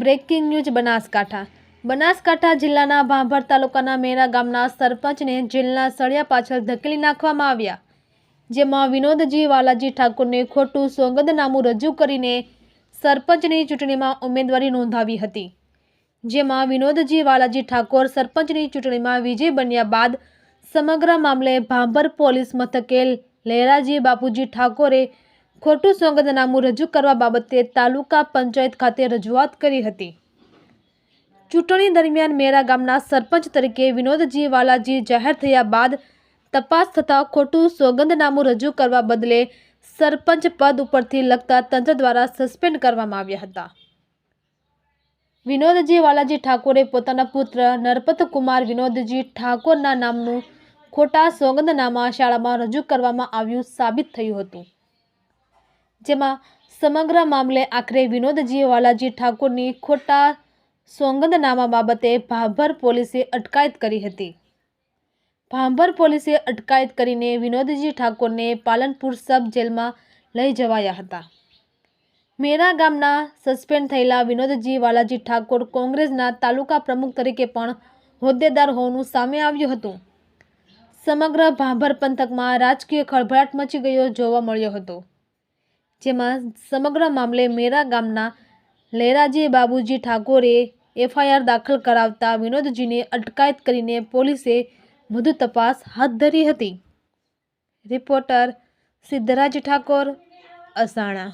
Breaking news Banaskantha. Banaskantha જિલ્લાના ભાંભર તાલુકાના મેરા ગામના સરપંચને જેલના સળિયા પાછળ ધકેલી નાખવામાં આવ્યા. જેમાં વિનોદજી વાલાજી ઠાકોરને ખોટું સોગંદનામું રજૂ કરીને સરપંચની ચૂંટણીમાં ઉમેદવારી નોંધાવી હતી. જેમાં વિનોદજી વાલાજી ઠાકોર સરપંચની ચૂંટણીમાં વિજય બન્યા બાદ સમગ્ર મામલે ભાંભર પોલીસ મથકે લહેરાજી બાપુજી ઠાકોરે ખોટું સોગંદનામું રજૂ કરવા બાબતે તાલુકા પંચાયત ખાતે રજૂઆત કરી હતી. ચૂંટણી દરમિયાન મેરા ગામના સરપંચ તરીકે વિનોદજી વાલાજી જાહેર થયા બાદ તપાસ થતાં ખોટું સોગંદનામું રજૂ કરવા બદલે સરપંચ પદ ઉપરથી લગતા તંત્ર દ્વારા સસ્પેન્ડ કરવામાં આવ્યા હતા. વિનોદજી વાલાજી ઠાકોરે પોતાના પુત્ર નરપતકુમાર વિનોદજી ઠાકોરના નામનું ખોટા સોગંદનામા શાળામાં રજૂ કરવામાં આવ્યું સાબિત થયું હતું. જેમાં સમગ્ર મામલે આખરે વિનોદજી વાલાજી ઠાકોરની ખોટા સોગંદનામા બાબતે ભાભર પોલીસે અટકાયત કરી હતી. ભાંભર પોલીસે અટકાયત કરીને વિનોદજી ઠાકોરને પાલનપુર સબ જેલમાં લઈ જવાયા હતા. મેરા ગામના સસ્પેન્ડ થયેલા વિનોદજી વાલાજી ઠાકોર કોંગ્રેસના તાલુકા પ્રમુખ તરીકે પણ હોદ્દેદાર હોવાનું સામે આવ્યું હતું. સમગ્ર ભાંભર પંથકમાં રાજકીય ખળભળાટ મચી ગયો જોવા મળ્યો હતો. જેમાં સમગ્ર મામલે મેરા ગામના લહેરાજી બાબુજી ઠાકોરે એફઆઈઆર દાખલ કરાવતા વિનોદજીને અટકાયત કરીને પોલીસે વધુ તપાસ હાથ ધરી હતી. રિપોર્ટર સિદ્ધરાજ ઠાકોર, અસાણા.